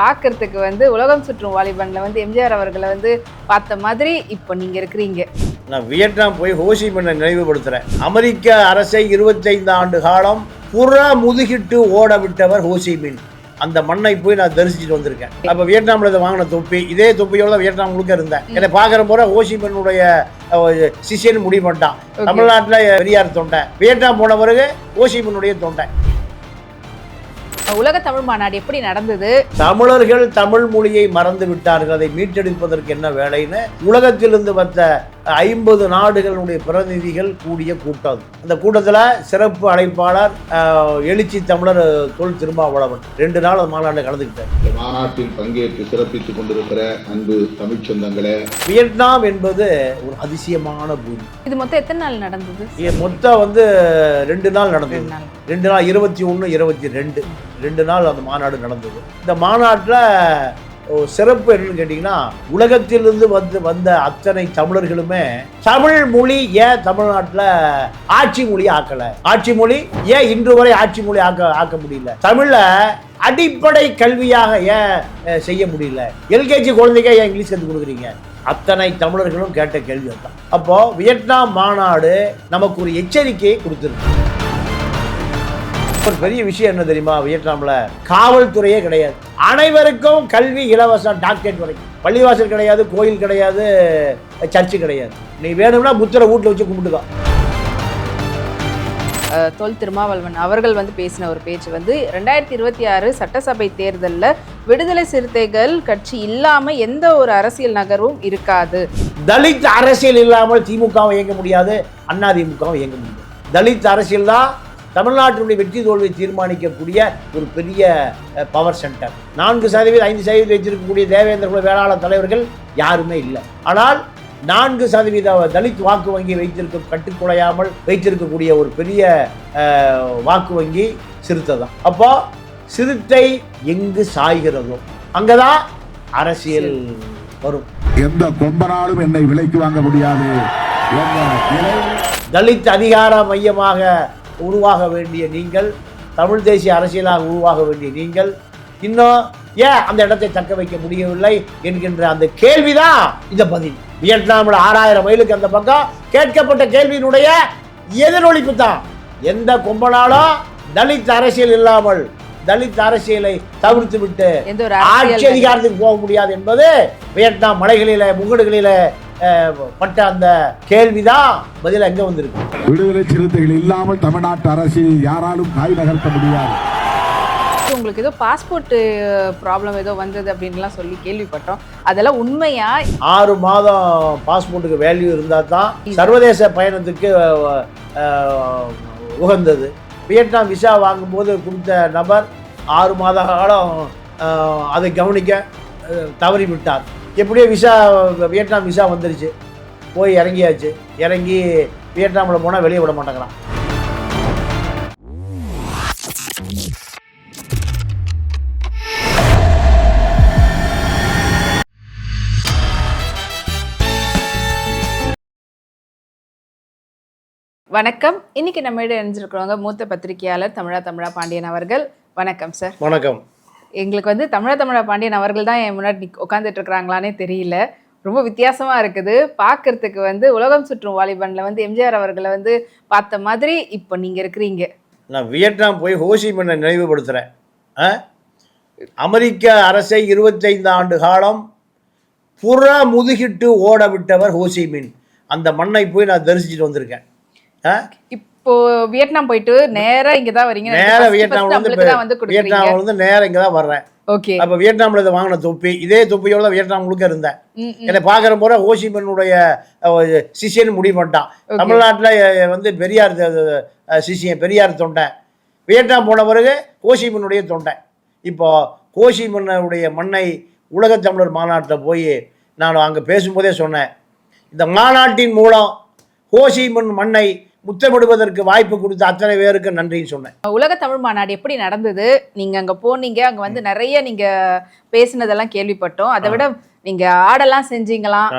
பார்க்கறதுக்கு வந்து உலகம் சுற்றும் வாலிபன்ல வந்து எம்ஜிஆர் அவர்களை வந்து பார்த்த மாதிரி இப்போ நீங்க இருக்கிறீங்க. நான் வியட்நாம் போய் ஹோசிமன்னை நினைவுபடுத்துகிறேன் அமெரிக்க அரசை இருபத்தைந்து ஆண்டு காலம் புற முதுகிட்டு ஓட விட்டவர் ஹோசிமின் அந்த மண்ணை போய் நான் தரிசிச்சுட்டு வந்திருக்கேன். அப்போ வியட்நாமில் இதை வாங்கின தொப்பி இதே தொப்பியோட தான் வியட்நாம் முழுக்க இருந்தேன். என்னை பார்க்குற போற ஹோசிமனுடைய சிஷியன் முடிவு பண்ணிட்டான். தமிழ்நாட்டில் பெரியார் தொண்டை. வியட்நாம் போன பிறகு ஹோசிமனுடைய தொண்டை. உலக தமிழ் மாநாடு எப்படி நடந்தது? தமிழர்கள் தமிழ் மொழியை மறந்து விட்டார்கள். அதை மீட்டெடுப்பதற்கு என்ன வேலைன்னு உலகத்திலிருந்து வந்த ஐம்பது நாடுகளுடைய பிரதிநிதிகள் கூடிய கூட்டம். அது. அந்த கூட்டத்தில் சிறப்பு அழைப்பாளர் எழுச்சி தமிழர் தொல் திருமாவளவன். ரெண்டு நாள் அந்த மாநாட்டில் கலந்துக்கிட்டார். இந்த மாநாட்டில் பங்கேற்று சிறப்பித்துக் கொண்டிருக்கிற அன்பு தமிழ்ச் சொந்தங்களே வியட்நாம் என்பது ஒரு அதிசயமான பூமி. இது மொத்தம் எத்தனை நாள் நடந்தது? இது மொத்தம் வந்து ரெண்டு நாள் நடந்தது. ரெண்டு நாள். ரெண்டு நாள் இருபத்தி ஒன்று இருபத்தி ரெண்டு. ரெண்டு நாள் அந்த மாநாடு நடந்தது. இந்த மாநாட்டில் சிறப்பு என்னன்னு கேட்டிங்கன்னா உலகத்திலிருந்து வந்து வந்த அத்தனை தமிழர்களுமே தமிழ் மொழி ஏன் தமிழ்நாட்டில் ஆட்சி மொழி ஆக்கலை? ஆட்சி மொழி ஏன் இன்று வரை ஆட்சி மொழி ஆக்க ஆக்க முடியல? தமிழில் அடிப்படை கல்வியாக ஏன் செய்ய முடியல? எல்கேஜி குழந்தைங்க ஏன் இங்கிலீஷ் கற்றுக் கொடுக்குறீங்க? அத்தனை தமிழர்களும் கேட்ட கேள்வி தான். அப்போ வியட்நாம் மாநாடு நமக்கு ஒரு எச்சரிக்கையை கொடுத்துருக்கு. ஒரு பெரிய விஷயம் என்ன தெரியுமா? வியட்நாம்ல காவல்துறையே கிடையாது. அனைவருக்கும் கல்வி இலவசம் டாக்டரேட் வரைக்கும். பள்ளிவாசல் கிடையாது கோயில் கிடையாது சர்ச்சு கிடையாது. நீ வேணும்னா புத்தரை வீட்டில் வச்சு கும்பிட்டுக்கோ அஹ், தொல் திருமாவளவன் அவர்கள் வந்து பேசின ஒரு பேச்சு வந்து ரெண்டாயிரத்தி இருபத்தி ஆறு சட்டசபை தேர்தலில் விடுதலை சிறுத்தைகள் கட்சி இல்லாம எந்த ஒரு அரசியல் நகர்வும் இருக்காது. தலித் அரசியல் இல்லாமல் திமுகவும் இயங்க முடியாது அண்ணா திமுகவும் இயங்க முடியாது. தலித் அரசியல் தான் தமிழ்நாட்டினுடைய வெற்றி தோல்வியை தீர்மானிக்கக்கூடிய ஒரு பெரிய பவர் சென்டர் நான்கு சதவீதம் ஐந்து சதவீதம் வைத்திருக்கக்கூடிய தேவேந்திர குல வேளாளர் தலைவர்கள் யாருமே இல்லை. ஆனால் நான்கு சதவீத தலித் வாக்கு வங்கி வைத்திருக்க கட்டுக்குலையாமல் வைத்திருக்கக்கூடிய ஒரு பெரிய வாக்கு வங்கி சிறுத்தை தான் அப்போ சிறுத்தை எங்கு சாய்கிறதோ அங்கதான் அரசியல் வரும். எந்த கொம்பனாலும் என்னை விலைக்கு வாங்க முடியாது. தலித் அதிகார மையமாக உருவாக வேண்டிய நீங்கள் தமிழ் தேசிய அரசியலாக உருவாக வேண்டிய நீங்கள் இன்னும் ஏன் அந்த இடத்தை தக்க வைக்க முடியவில்லை என்கின்ற அந்த கேள்விதான் இந்த பதில். வியட்நாமில் ஆறாயிரம் மைலுக்கு அந்த பக்கம் கேட்கப்பட்ட கேள்வியினுடைய எதிரொலிப்பு தான். எந்த கொம்பனாலும் தலித் அரசியல் இல்லாமல் தலித் அரசியலை தவிர்த்து விட்டு ஆட்சி அதிகாரத்துக்கு போக முடியாது என்பது வியட்நாம் மலைகளில முகடுகளில பட்ட அந்த கேள்விதான் பதில் எங்க வந்திருக்கு. விடுதலை சிறுத்தைகள் இல்லாமல் தமிழ்நாட்டு அரசியல் யாராலும் காய் நகர்த்த முடியாது. உங்களுக்கு ஏதோ பாஸ்போர்ட் ப்ராப்ளம் ஏதோ வந்தது அப்படின்லாம் சொல்லி கேள்விப்பட்டோம். அதெல்லாம் உண்மையா? ஆறு மாதம் பாஸ்போர்ட்டுக்கு வேல்யூ இருந்தால் தான் சர்வதேச பயணத்துக்கு உகந்தது. வியட்நாம் விசா வாங்கும்போது கொடுத்த நபர் ஆறு மாத காலம் அதை கவனிக்க தவறிவிட்டார். எப்படியோ விசா வியட்நாம் விசா வந்துருச்சு. போய் இறங்கியாச்சு. இறங்கி வியட்நாமில் போனால் வெளியே விட மாட்டேங்கிறான். வணக்கம். இன்னைக்கு நம்ம இணைஞ்சிருக்கிறவங்க மூத்த பத்திரிகையாளர் தமிழா தமிழா பாண்டியன் அவர்கள். வணக்கம் சார் வணக்கம். எங்களுக்கு வந்து தமிழா தமிழா பாண்டியன் அவர்கள் தான் என் முன்னாடி நிக்- உட்கார்ந்துட்டு இருக்கிறாங்களானே தெரியல. ரொம்ப வித்தியாசமா இருக்குது. பார்க்கறதுக்கு வந்து உலகம் சுற்றும் வாலிபன்ல வந்து எம்ஜிஆர் அவர்களை வந்து பார்த்த மாதிரி இப்போ நீங்க இருக்கிறீங்க. நான் வியட்நாம் போய் ஹோசிமன்னை நினைவுபடுத்துகிறேன் ஆ? அமெரிக்க அரசை இருபத்தைந்து ஆண்டு காலம் புற முதுகிட்டு ஓட விட்டவர் ஹோசிமின் அந்த மண்ணை போய் நான் தரிசிச்சுட்டு வந்திருக்கேன். ஆ? இப்போ வியட்நாம் போயிட்டு நேரா இங்க தான் வரீங்க நேரா வியட்நாம்ல இருந்து வியட்நாம்ல இருந்து நேரா இங்க தான் வர்றேன். ஓகே. அப்ப வியட்நாம்ல இதை வாங்கின தொப்பி இதே தொப்பியோட தான் வியட்நாம் முழுக்க இருந்தேன். என்னை பார்க்குற போற ஹோசிமனுடைய சிஷியன் முடிவு பண்ணிட்டான். தமிழ்நாட்டில் வந்து பெரியார் சிஷியன் பெரியார் தொண்டை. வியட்நாம் போன பிறகு ஹோசிமனுடைய தொண்டை. இப்போ ஹோசிமன்னுடைய மண்ணை உலகத் தமிழர் மாநாட்டில் போய் நான் அங்கே பேசும்போதே சொன்னேன். இந்த மாநாட்டின் மூலம் ஹோசிமன் மண்ணை முத்தமிடுவதற்கு வாய்ப்பு கொடுத்த அத்தனை பேருக்கு நன்றின்னு சொன்னேன். உலக தமிழ் மாநாடு எப்படி நடந்தது? நீங்க அங்க போனீங்க அங்க வந்து நிறைய நீங்க பேசினதெல்லாம் கேள்விப்பட்டோம். அதை விட நீங்க ஆடெல்லாம் செஞ்சீங்களாம்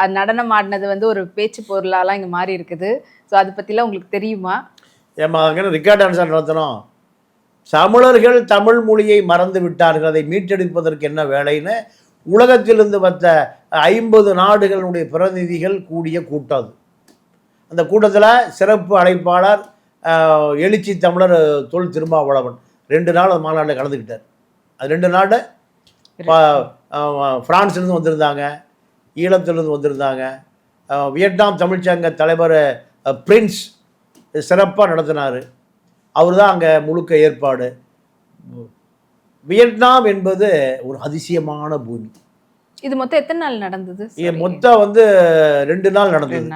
அது நடனம் ஆடினது வந்து ஒரு பேச்சு பொருளாலாம் இங்க மாறி இருக்குது. ஸோ அதை பத்திலாம் உங்களுக்கு தெரியுமா? ஏம்மா அங்கே ரெக்கார்ட் டான்ஸாக நடத்தணும் தமிழர்கள் தமிழ் மொழியை மறந்து விட்டார்கள். அதை மீட்டெடுப்பதற்கு என்ன வேலைன்னு உலகத்திலிருந்து வந்த ஐம்பது நாடுகளுடைய பிரதிநிதிகள் கூடிய கூட்டம் அந்த கூட்டத்தில் சிறப்பு அழைப்பாளர் எழுச்சி தமிழர் தொல் திருமாவளவன். ரெண்டு நாள் அந்த மாநாட்டில் கலந்துக்கிட்டார். அது ரெண்டு நாடு பா- ஆஹ், பிரான்ஸ்லேருந்து வந்திருந்தாங்க ஈழத்திலிருந்து வந்திருந்தாங்க. வியட்நாம் தமிழ்ச்சங்க தலைவர் பிரின்ஸ் சிறப்பாக நடத்தினார். அவர் தான் அங்கே முழுக்க ஏற்பாடு. வியட்நாம் என்பது ஒரு அதிசயமான பூமி. இது மொத்தம் எத்தனை நாள் நடந்தது? இது மொத்தம் வந்து ரெண்டு நாள் நடந்தது.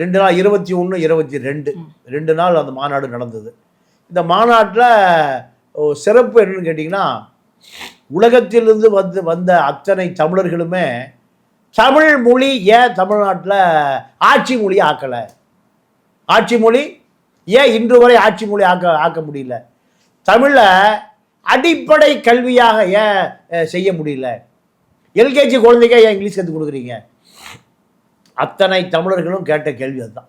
ரெண்டு நாள் இருபத்தி ஒன்று இருபத்தி ரெண்டு. ரெண்டு நாள் அந்த மாநாடு நடந்தது. இந்த மாநாட்டில் சிறப்பு என்னன்னு கேட்டிங்கன்னா உலகத்திலிருந்து வந்து வந்த அத்தனை தமிழர்களுமே தமிழ் மொழி ஏன் தமிழ்நாட்டில் ஆட்சி மொழி ஆக்கலை? ஆட்சி மொழி ஏன் இன்று வரை ஆட்சி மொழி ஆக்க ஆக்க முடியல? தமிழை அடிப்படை கல்வியாக ஏன் செய்ய முடியல? எல்கேஜி குழந்தைங்க ஏன் இங்கிலீஷ் கற்றுக் கொடுக்குறீங்க? அத்தனை தமிழர்களும் கேட்ட கேள்வி அதுதான்.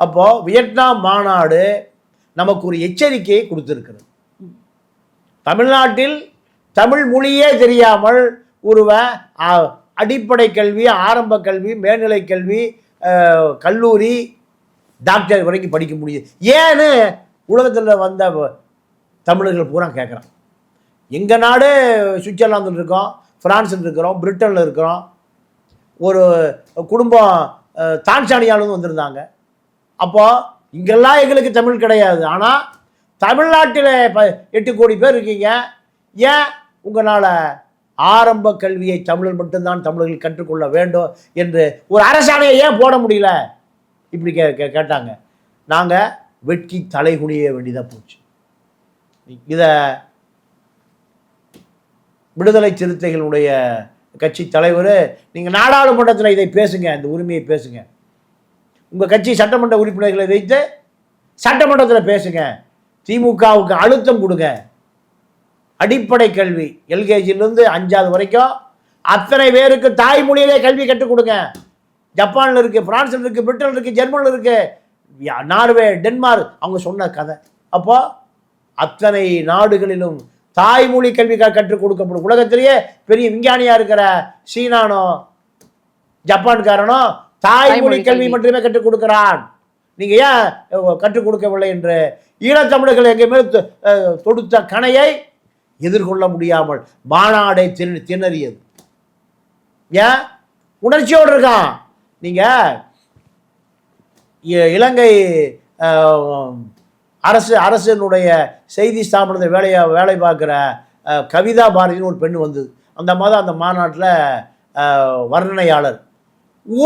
அப்போது வியட்நாம் மாநாடு நமக்கு ஒரு எச்சரிக்கையை கொடுத்துருக்கிறது. தமிழ்நாட்டில் தமிழ் மொழியே தெரியாமல் ஒருவ அடிப்படை கல்வி ஆரம்ப கல்வி மேல்நிலை கல்வி கல்லூரி டாக்டர் வரைக்கும் படிக்க முடியுது. ஏன்னு உலகத்தில் வந்த தமிழர்கள் பூரா கேட்குறான் எங்கள் நாடு சுவிட்சர்லாந்தில் இருக்கோம் ஃப்ரான்ஸில் இருக்கிறோம் பிரிட்டனில் இருக்கிறோம் ஒரு குடும்பம் தான்சானியாலும் வந்திருந்தாங்க. அப்போது இங்கெல்லாம் எங்களுக்கு தமிழ் கிடையாது. ஆனால் தமிழ்நாட்டில் ப எட்டு கோடி பேர் இருக்கீங்க. ஏன் உங்களால் ஆரம்ப கல்வியை தமிழர் மட்டும்தான் தமிழர்கள் கற்றுக்கொள்ள வேண்டும் என்று ஒரு அரசாணையை ஏன் போட முடியல? இப்படி கே கே கேட்டாங்க. நாங்கள் வெட்கி தலைகுனிய வேண்டியதாக போச்சு. இதை விடுதலை சிறுத்தைகளுடைய கட்சி தலைவர் நீங்கள் நாடாளுமன்றத்தில் இதை பேசுங்க இந்த உரிமையை பேசுங்க. உங்கள் கட்சி சட்டமன்ற உறுப்பினர்களை வைத்து சட்டமன்றத்தில் பேசுங்க. திமுகவுக்கு அழுத்தம் கொடுங்க. அடிப்படை கல்வி எல்கேஜிலேருந்து அஞ்சாவது வரைக்கும் அத்தனை பேருக்கு தாய்மொழியிலே கல்வி கற்றுக் கொடுங்க. ஜப்பானில் இருக்குது பிரான்ஸில் இருக்குது பிரிட்டனில் இருக்குது ஜெர்மனில் இருக்குது நார்வே டென்மார்க் அவங்க சொன்ன கதை. அப்போ அத்தனை நாடுகளிலும் தாய்மொழி கல்வி கற்றுக் கொடுக்கப்படும். உலகத்திலேயே பெரிய விஞ்ஞானியாக இருக்கிற சீனானோ ஜப்பான்காரனோ தாய்மொழி கல்வி. மட்டுமே கற்றுக் கொடுக்கிறான். நீங்கள் ஏன் கற்றுக் கொடுக்கவில்லை என்று ஈழத்தமிழர்கள் அஹ், தொடுத்த கணையை எதிர்கொள்ள முடியாமல் மாநாடை திண திணறியது. ஏன்? உணர்ச்சியோடு இருக்கான். நீங்கள் இலங்கை அரசு அரசினுடைய செய்தி ஸ்தாபனத்தில் வேலையை வேலை பார்க்குற கவிதா பாரதின்னு ஒரு பெண் வந்தது. அந்த மாதம் அந்த மாநாட்டில் வர்ணனையாளர்.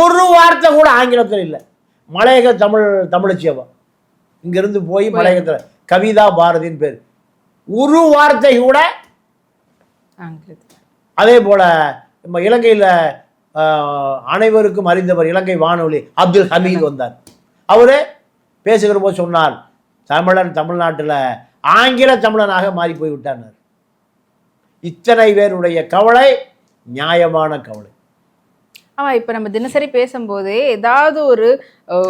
ஒரு வார்த்தை கூட ஆங்கிலத்தில் இல்லை. மலையக தமிழ் தமிழச்சியவா. இங்கிருந்து போய் மலையகத்தில் கவிதா பாரதின்னு பேர். ஒரு வார்த்தை கூட அதே போல் நம்ம இலங்கையில் அனைவருக்கும் அறிந்தவர் இலங்கை வானொலி அப்துல் ஹமீத் வந்தார். அவர் பேசுகிற போது சொன்னார் தமிழன் தமிழ்நாட்டில் ஆங்கில தமிழனாக மாறி போய் விட்டார் இத்தனை பேருடைய கவலை நியாயமான கவலை. ஆமா இப்ப நம்ம தினசரி பேசும்போதே ஏதாவது ஒரு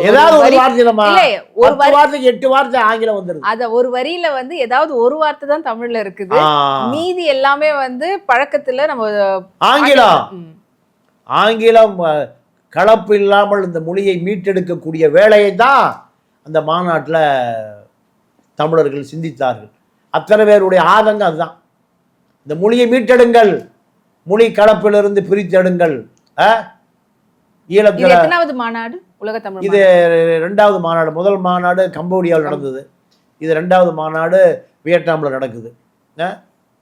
ஏதாவது ஒரு வரி- வார்த்தை ஒரு வார்த்தைக்கு எட்டு வார்த்தை ஆங்கிலம் வந்துருது. அத ஒரு வரியில வந்து ஏதாவது ஒரு வார்த்தை தான் தமிழ்ல இருக்குது. மீதி எல்லாமே வந்து பழக்கத்துல நம்ம ஆங்கிலம். ஆங்கிலம். கலப்பு இல்லாமல் இந்த மொழியை மீட்டெடுக்கக்கூடிய வேலையை தான் அந்த மாநாட்டில் தமிழர்கள் சிந்தித்தார்கள். அத்தனை பேருடைய ஆதங்கம் அதுதான். இந்த மொழியை மீட்டெடுங்கள். மொழி கலப்பிலிருந்து பிரித்தெடுங்கள். ஈழத்தில் மாநாடு? உலக தமிழ் இது ரெண்டாவது மாநாடு. முதல் மாநாடு கம்போடியாவில் நடந்தது. இது ரெண்டாவது மாநாடு வியட்நாமில் நடக்குது.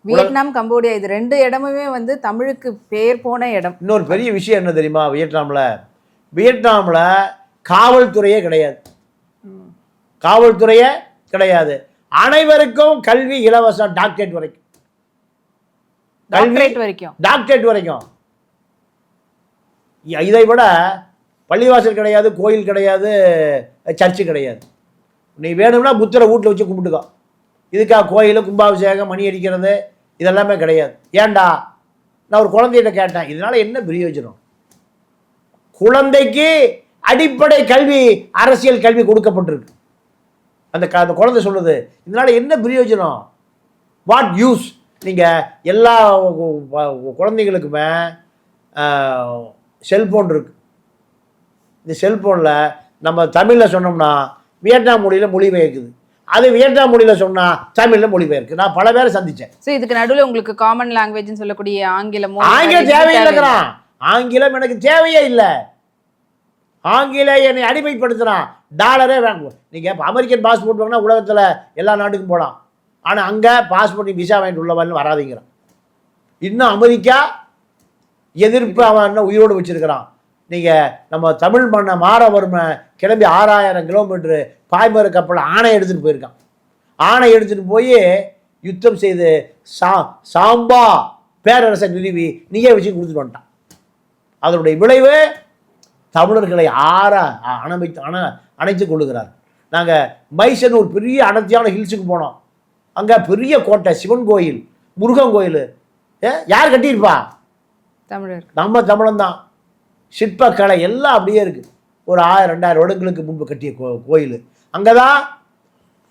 வியட்நாம் கம்போடியா இது ரெண்டு இடமுமே வந்து தமிழுக்கு பேர் போன இடம். இன்னொரு பெரிய விஷயம் என்ன தெரியுமா வியட்நாமில்? வியட்நாமில் காவல்துறையே கிடையாது. காவல்துறையே கிடையாது. அனைவருக்கும் கல்வி இலவசம் டாக்டரேட் வரைக்கும். கல்வி டாக்டரேட் வரைக்கும். டாக்டரேட் வரைக்கும். இதை விட பள்ளிவாசல் கிடையாது கோயில் கிடையாது சர்ச்சு கிடையாது. நீ வேணும்னா புத்தரை வீட்டில் வச்சு கும்பிட்டுக்கோ. இதுக்கா கோயில் கும்பாபிஷேகம் மணி அடிக்கிறது இதெல்லாமே கிடையாது. ஏன்டா? நான் ஒரு குழந்தைகிட்ட கேட்டேன். இதனால என்ன பிரயோஜனம்? குழந்தைக்கு அடிப்படை கல்வி அரசியல் கல்வி கொடுக்கப்பட்டிருக்கு. அந்த க அந்த குழந்தை சொல்லுது இதனால என்ன பிரயோஜனம்? வாட் யூஸ் நீங்கள் எல்லா குழந்தைங்களுக்குமே செல்ஃபோன் இருக்கு. இந்த செல்ஃபோனில் நம்ம தமிழில் சொன்னோம்னா வியட்நாம் மொழியில் மொழிபெயர்க்குது. அது வியட்நாம் மொழியில் சொன்னால் தமிழில் மொழிபெயர்க்கு. நான் பல பேரை சந்தித்தேன் சோ இதுக்கு நடுவுல உங்களுக்கு காமன் லாங்குவேஜ்னு சொல்லக்கூடிய ஆங்கிலமோ ஆங்கிலம் தேவையில்லைங்கிறான். ஆங்கிலம் எனக்கு தேவையே இல்லை. ஆங்கிலம் என்னை அடிமைப்படுத்துறான். டாலரே வாங்குவோம். நீங்கள் இப்போ அமெரிக்கன் பாஸ்போர்ட் வாங்கினா உலகத்தில் எல்லா நாட்டுக்கும் போகலாம் ஆனால் அங்கே பாஸ்போர்ட் விசா வாங்கிட்டு உள்ளவன் வராதீங்கிறான் இன்னும் அமெரிக்கா எதிர்ப்பு அவன் இன்னும் உயிரோடு வச்சிருக்கிறான். நீங்கள் நம்ம தமிழ் மண்ணை மாறவர்ம கிளம்பி ஆறாயிரம் கிலோமீட்டரு பாய்மர கப்பல் ஆணை எடுத்துகிட்டு போயிருக்கான். ஆணை எடுத்துகிட்டு போய் யுத்தம் செய்து சா சாம்பா பேரரசை நிறுவி நீயே வச்சு கொடுத்துட்டு வந்துட்டான். அதனுடைய விளைவு தமிழர்களை ஆற அணைத்து அண அணைத்து கொள்ளுகிறார். நாங்கள் மைசனூர் பெரிய அடர்த்தியான ஹில்ஸுக்கு போனோம். அங்கே பெரிய கோட்டை சிவன் கோயில் முருகன் கோயில். ஏ யார் கட்டியிருப்பா? தமிழர். நம்ம தமிழன் தான். சிற்பக்கலை எல்லாம் அப்படியே இருக்குது ஒரு ஆயிரம் ரெண்டாயிரம் வருடங்களுக்கு முன்பு கட்டிய கோ கோயில். அங்கே தான்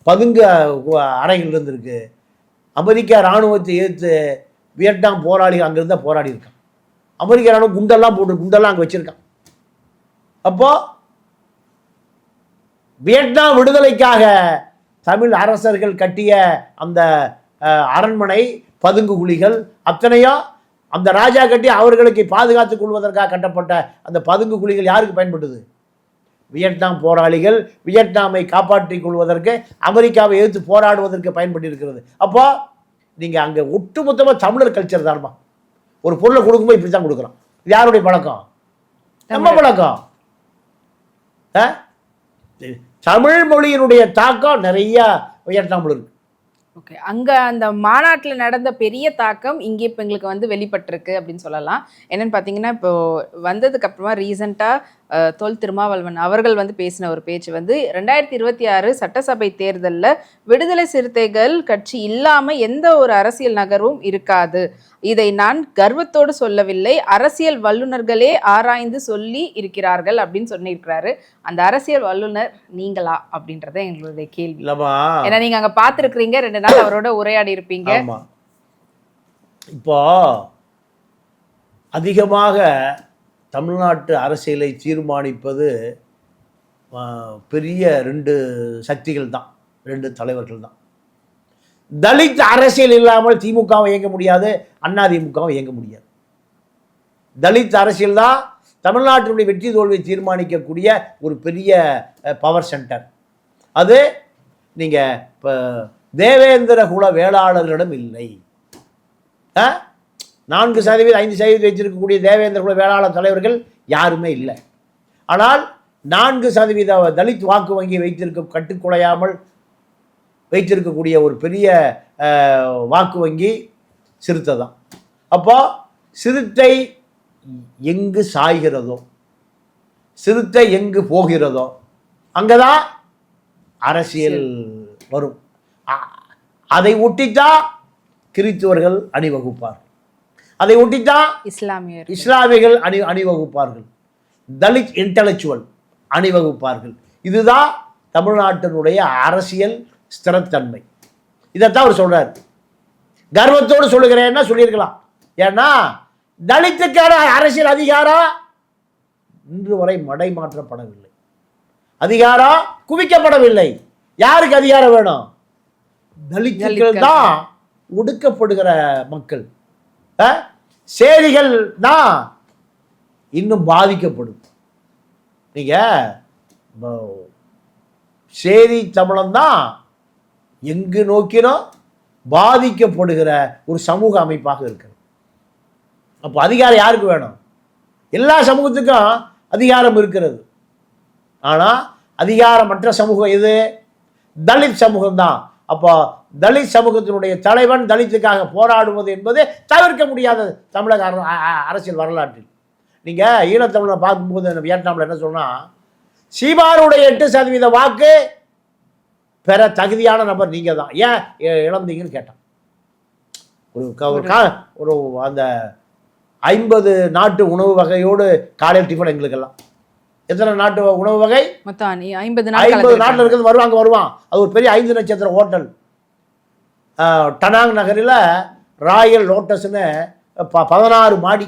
பதுங்க அறைகள் இருந்திருக்கு. அமெரிக்கா இராணுவத்தை எதிர்த்து வியட்நாம் போராளிகள் அங்கே இருந்தால் போராடி இருக்கான் அமெரிக்க இராணுவம் குண்டெல்லாம் போட்டு குண்டெல்லாம் அங்கே வச்சுருக்கான். அப்போ வியட்நாம் விடுதலைக்காக தமிழ் அரசர்கள் கட்டிய அந்த அரண்மனை பதுங்கு குழிகள் அத்தனையும் அந்த ராஜா கட்டி அவர்களுக்கு பாதுகாத்துக் கொள்வதற்காக கட்டப்பட்ட அந்த பதுங்கு குழிகள் யாருக்கு பயன்பட்டது? வியட்நாம் போராளிகள் வியட்நாமை காப்பாற்றிக் கொள்வதற்கு அமெரிக்காவை எதிர்த்து போராடுவதற்கு பயன்பட்டு இருக்கிறது அப்போ நீங்கள் அங்கே ஒட்டுமொத்தமாக தமிழர் கல்ச்சர் தான்மா. ஒரு பொருளை கொடுக்கும்போது இப்படி தான் கொடுக்குறோம். இது யாருடைய பழக்கம்? நம்ம பழக்கம்? தமிழ் மொழியினுடைய தாக்கம் நிறைய வியட்நாமில் இருக்கு. ஓகே அங்க அந்த மாநாட்டுல நடந்த பெரிய தாக்கம் இங்கே இப்போ எங்களுக்கு வந்து வெளிப்பட்டிருக்கு அப்படின்னு சொல்லலாம். என்னன்னு பார்த்தீங்கன்னா இப்போ வந்ததுக்கு அப்புறமா ரீசெண்டா தொல் திருமாவளவன் அவர்கள் வந்து பேசின ஒரு பேச்சு வந்து ரெண்டாயிரத்தி இருபத்தி ஆறு சட்டசபை தேர்தல்ல விடுதலை சிறுத்தைகள் கட்சி இல்லாம எந்த ஒரு அரசியல் நகர்வும் இருக்காது. இதை நான் கர்வத்தோடு சொல்லவில்லை. அரசியல் வல்லுநர்களே ஆராய்ந்து சொல்லி இருக்கிறார்கள் அப்படின்னு சொல்லியிருக்கிறாரு. அந்த அரசியல் வல்லுனர் நீங்களா? அப்படின்றத எங்களுடைய கேள்வி. ஏன்னா நீங்க அங்க பாத்துருக்கீங்க ரெண்டு நாள் அவரோட உரையாடி இருப்பீங்க. இப்போ அதிகமாக தமிழ்நாட்டு அரசியலை தீர்மானிப்பது பெரிய ரெண்டு சக்திகள் தான் ரெண்டு தலைவர்கள் தான். தலித் அரசியல் இல்லாமல் திமுகவும் இயங்க முடியாது அண்ணா திமுகவும் இயங்க முடியாது. தலித் அரசியல் தான் தமிழ்நாட்டினுடைய வெற்றி தோல்வியை தீர்மானிக்கக்கூடிய ஒரு பெரிய பவர் சென்டர் அது நீங்கள் இப்போ தேவேந்திர குல வேளாளர்களிடம் இல்லை. ஆ? நான்கு சதவீதம் ஐந்து சதவீதம் வச்சிருக்கக்கூடிய தேவேந்திர குல வேளாளர் தலைவர்கள் யாருமே இல்லை. ஆனால் நான்கு சதவீத தலித் வாக்கு வங்கி வைத்திருக்க கட்டுக்குலையாமல் வைத்திருக்கக்கூடிய ஒரு பெரிய வாக்கு வங்கி சிறுத்தை தான் அப்போ சிறுத்தை எங்கு சாய்கிறதோ சிறுத்தை எங்கு போகிறதோ அங்கே தான் அரசியல் வரும். அதை ஒட்டித்தான் கிறித்துவர்கள் அணிவகுப்பார் அதை ஒட்டித்தான் இஸ்லாமியர் இஸ்லாமியர்கள் அணி அணிவகுப்பார்கள். தலித் இன்டலெக்சுவல் அணிவகுப்பார்கள். இதுதான் தமிழ்நாட்டினுடைய அரசியல் ஸ்திரத்தன்மை. இதைத்தான் அவர் சொல்றார். கர்வத்தோடு சொல்லுகிறேன்னா சொல்லியிருக்கலாம்? ஏன்னா தலித்துக்கான அரசியல் அதிகாரம் இன்று வரை மடைமாற்றப்படவில்லை. அதிகாரம் குவிக்கப்படவில்லை. யாருக்கு அதிகாரம் வேணும்? தலித்துக்கள். தான் ஒடுக்கப்படுகிற மக்கள். ஆ? தான் இன்னும் பாதிக்கப்படும். நீங்க செய்தி சேரி தான் எங்கு நோக்கினோ பாதிக்கப்படுகிற ஒரு சமூக அமைப்பாக இருக்கிறது. அப்போ அதிகாரம் யாருக்கு வேணும்? எல்லா சமூகத்துக்கும் அதிகாரம் இருக்கிறது. ஆனால் அதிகாரமற்ற சமூகம் எது? தலித் சமூகம் தான் அப்போ தலித் சமூகத்தினுடைய தலைவன் தலித்துக்காக போராடுவது என்பது தவிர்க்க முடியாத தமிழக அரசியல் வரலாற்றில். நீங்கள் ஈழத்தமிழை பார்க்கும்போது வியட்நாமில் என்ன சொன்னால் சீமானுடைய எட்டு சதவீத வாக்கு பெற தகுதியான நபர் நீங்கள் தான் ஏன் இழந்தீங்கன்னு கேட்டான். ஒரு க- ஒரு கா ஒரு அந்த ஐம்பது நாட்டு உணவு வகையோடு காலையில் டிஃபன் எங்களுக்கெல்லாம். எத்தனை நாட்டு உணவு வகை? ஐம்பது நாட்டில். இருக்கிறது வருவாங்க வருவான். அது ஒரு பெரிய ஐந்து நட்சத்திர ஹோட்டல். டனாங் நகரில் ராயல் லோட்டஸ்னு ப பதினாறு மாடி.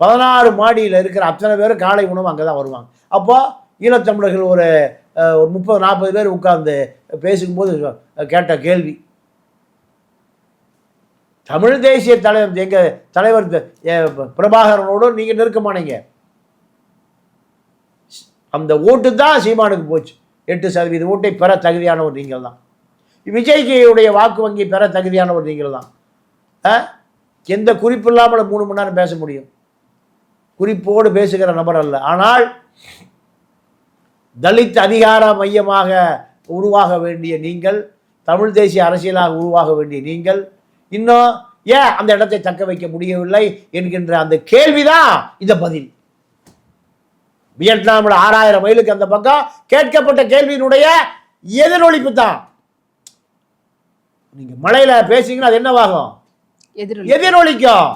பதினாறு மாடியில் இருக்கிற அத்தனை பேரும் காலை உணவு அங்கே தான் வருவாங்க. அப்போ ஈழத்தமிழர்கள் ஒரு ஒரு முப்பது நாற்பது பேர் உட்கார்ந்து பேசும்போது கேட்ட கேள்வி. தமிழ் தேசிய தலைவர் எங்க தலைவர் பிரபாகரனோடு நீங்க நெருக்கமானீங்க அந்த ஓட்டு தான் சீமானுக்கு போச்சு. எட்டு சதவீத ஓட்டை பெற தகுதியானவர் நீங்கள் தான் விஜய்கியுடைய வாக்கு வங்கி பெற தகுதியானவர் நீங்கள் தான் ஆ? எந்த குறிப்பு இல்லாமல் மூணு மணி நேரம் பேச முடியும். குறிப்போடு பேசுகிற நபர் அல்ல. ஆனால் தலித் அதிகார மையமாக உருவாக வேண்டிய நீங்கள் தமிழ் தேசிய அரசியலாக உருவாக வேண்டிய நீங்கள் இன்னும் ஏன் அந்த இடத்தை தக்க வைக்க முடியவில்லை என்கின்ற அந்த கேள்விதான் இந்த பதில். வியட்நாமில் ஆறாயிரம் மைலுக்கு அந்த பக்கம் கேட்கப்பட்ட கேள்வியினுடைய எதிரொலிப்பு தான் நீங்க மலையில பேசிங்கன்னா அது என்னவாகும்? எதிரொலி. எதிரொலிக்கும்.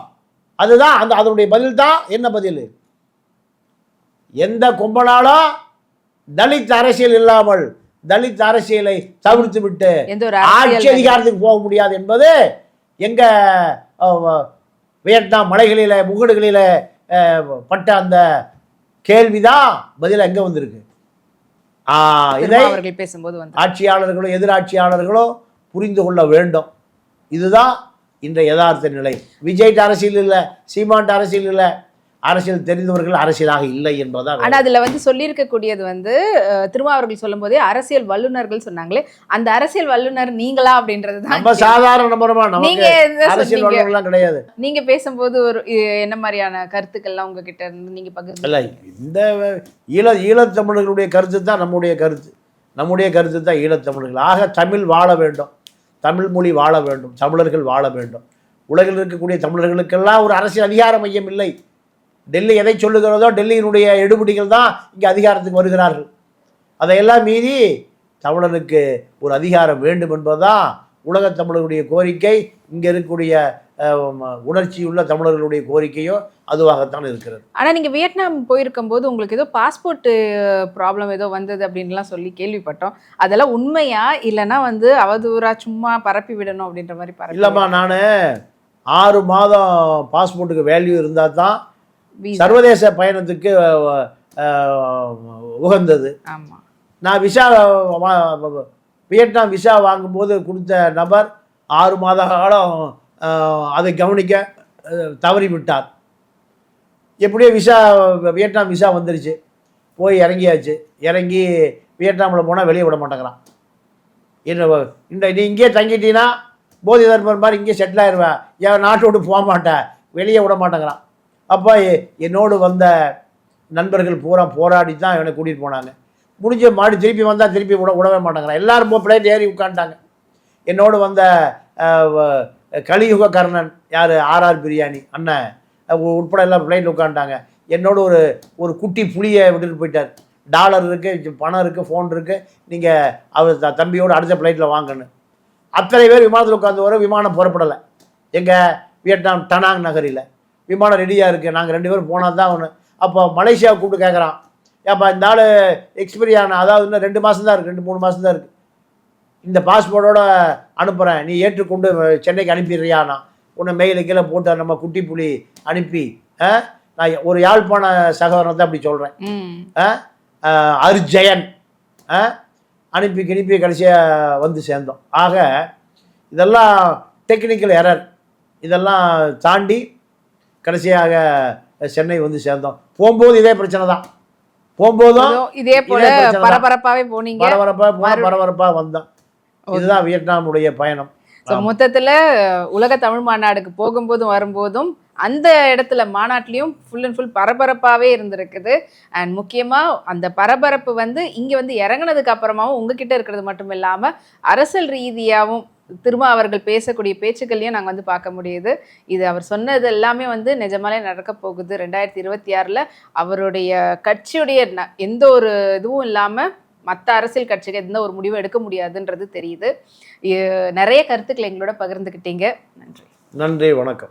அதுதான் அந்த அதனுடைய பதில் தான் என்ன பதில்? எந்த கும்பலாலும் தலித் அரசியல் இல்லாமல் தலித் அரசியலை தவிர்த்து விட்டு ஆட்சி அதிகாரத்துக்கு போக முடியாது என்பது எங்க வியட்நாம் மலைகளில முகடுகளில பட்ட அந்த கேள்விதான். பதில் எங்க வந்திருக்கு? இதை பேசும்போது ஆட்சியாளர்களோ எதிராட்சியாளர்களோ புரிந்து கொள்ள வேண்டும். இதுதான் இந்த யதார்த்த நிலை. விஜய்ட்டு அரசியல் இல்லை சீமான்ட்டு அரசியல் இல்லை. அரசியல் தெரிந்தவர்கள் அரசியலாக இல்லை என்பதுதான் ஆனா அதுல வந்து சொல்லியிருக்கக்கூடியது வந்து அஹ், திருமா அவர்கள் சொல்லும் போதே அரசியல் வல்லுநர்கள் சொன்னாங்களே அந்த அரசியல் வல்லுனர் நீங்களா அப்படின்றது தான் நம்ம சாதாரண நீங்க அரசியல்? வல்லுநர்லாம் கிடையாது. நீங்க பேசும்போது ஒரு என்ன மாதிரியான கருத்துக்கள்லாம் உங்ககிட்ட இருந்து நீங்க பகிர்ந்து இல்லை இந்த ஈழ ஈழத்தமிழர்களுடைய கருத்து தான் நம்முடைய கருத்து. நம்முடைய கருத்து தான் ஈழத்தமிழர்கள் ஆக தமிழ் வாழ வேண்டும். தமிழ் மொழி வாழ வேண்டும். தமிழர்கள் வாழ வேண்டும். உலகில் இருக்கக்கூடிய தமிழர்களுக்கெல்லாம் ஒரு அரசியல் அதிகார மையம் இல்லை. டெல்லி எதை சொல்லுகிறதோ டெல்லியினுடைய எடுபிடிகள் தான் இங்கே அதிகாரத்துக்கு வருகிறார்கள். அதையெல்லாம் மீறி தமிழனுக்கு ஒரு அதிகாரம் வேண்டும் என்பதுதான் உலகத் தமிழர்களுடைய கோரிக்கை. இங்கே இருக்கக்கூடிய உணர்ச்சியுள்ள தமிழர்களுடைய கோரிக்கையோ அதுவாகத்தான் இருக்கிறது. ஆனா நீங்க வியட்நாம் போயிருக்கும் போது உங்களுக்கு ஏதோ பாஸ்போர்ட் ப்ராப்ளம் ஏதோ வந்தது அப்படின்லாம் சொல்லி கேள்விப்பட்டோம். அதெல்லாம் உண்மையா? இல்லைன்னா வந்து அவதூறா சும்மா பரப்பி விடணும் அப்படின்ற மாதிரி பரப்பி இல்லைம்மா நான் ஆறு மாதம் பாஸ்போர்ட்டுக்கு வேல்யூ இருந்தால் தான். சர்வதேச பயணத்துக்கு உகந்தது. நான் விசா வியட்நாம் விசா வாங்கும்போது கொடுத்த நபர் ஆறு மாத காலம் அதை கவனிக்க தவறி விட்டார் எப்படியோ விசா வியட்நாம் விசா வந்துருச்சு. போய் இறங்கியாச்சு. இறங்கி வியட்நாமில் போனால் வெளியே விட மாட்டேங்கிறான். என்ன இந்த நீ இங்கேயே தங்கிட்டீங்கன்னா போதி தர்மர் மாதிரி இங்கே செட்டில் ஆயிடுவேன் என் நாட்டை விட்டு போக மாட்டேன். வெளியே விட மாட்டேங்கிறான். அப்போ எ- என்னோடு வந்த நண்பர்கள் பூரா போராடி தான் இவனை கூட்டிகிட்டு போனாங்க. முடிஞ்ச மாடி திருப்பி வந்தால் திருப்பி விட விடவே மாட்டாங்கிறான் எல்லாரும் போ பிளேட் ஏறி உட்காந்துட்டாங்க என்னோடு வந்த கலியுக கர்ணன் யார்? ஆர்ஆர் பிரியாணி அண்ணன் உட்பட எல்லாம் பிளைட்டில் உட்காந்துட்டாங்க என்னோட ஒரு ஒரு குட்டி புளியை விட்டுட்டு போயிட்டார். டாலர் இருக்குது பணம் இருக்குது ஃபோன் இருக்குது நீங்கள் அவர் த- தம்பியோடு அடுத்த ஃப்ளைட்டில் வாங்கன்னு. அத்தனை பேர் விமானத்தில் உட்காந்து வர விமானம் புறப்படலை. எங்கள் வியட்நாம் டனாங் நகரில். விமானம் ரெடியாக இருக்குது நாங்கள் ரெண்டு பேரும் போனால் தான் ஒன்று அப்போ மலேசியா கூப்பிட்டு கேட்குறான் ஏப்பா இந்த ஆள் எக்ஸ்பீரி ஆன அதாவது இன்னும் ரெண்டு மாதம் தான் இருக்குது ரெண்டு மூணு மாதம் தான் இருக்குது இந்த பாஸ்போர்ட்டோட அனுப்புகிறேன் நீ ஏற்றுக்கொண்டு சென்னைக்கு அனுப்பிடுறியா நான் உன்னை மெயில கீழே போட்டு நம்ம குட்டி புலி அனுப்பி? நான் ஒரு யாழ்ப்பாண சகோதரத்தை அப்படி சொல்கிறேன் அர்ஜயன்? அனுப்பி கிணிப்பி கடைசியாக வந்து சேர்ந்தோம். ஆக இதெல்லாம் டெக்னிக்கல் எரர் இதெல்லாம் தாண்டி கடைசியாக சென்னை வந்து சேர்ந்தோம். போகும்போது இதே பிரச்சனை தான். போகும்போதும் இதே போல. பரபரப்பாவே போனீங்க. பரபரப்பாக பரபரப்பாக வந்தோம். இதுதான் வியட்நாமுடைய பயணம். மொத்தத்துல உலக தமிழ் மாநாடுக்கு போகும்போதும் வரும்போதும் அந்த இடத்துல மாநாட்டிலையும் ஃபுல் அண்ட் ஃபுல் பரபரப்பாகவே இருந்திருக்குது. அண்ட் முக்கியமாக அந்த பரபரப்பு வந்து இங்கே வந்து இறங்குனதுக்கு அப்புறமாவும் உங்ககிட்ட இருக்கிறது மட்டும் இல்லாமல் அரசியல் ரீதியாகவும் திரும்ப அவர்கள் பேசக்கூடிய பேச்சுக்களையும் நாங்கள் வந்து பார்க்க முடியுது. இது அவர் சொன்னது எல்லாமே வந்து நிஜமாலே நடக்க போகுது. ரெண்டாயிரத்தி இருபத்தி ஆறில் அவருடைய கட்சியுடைய ந- எந்த ஒரு இதுவும் இல்லாமல் மற்ற அரசியல் கட்சிகள் எந்த ஒரு முடிவும் எடுக்க முடியாதுன்றது தெரியுது. நிறைய கருத்துக்களை எங்களோட பகிர்ந்துக்கிட்டீங்க நன்றி. நன்றி வணக்கம்.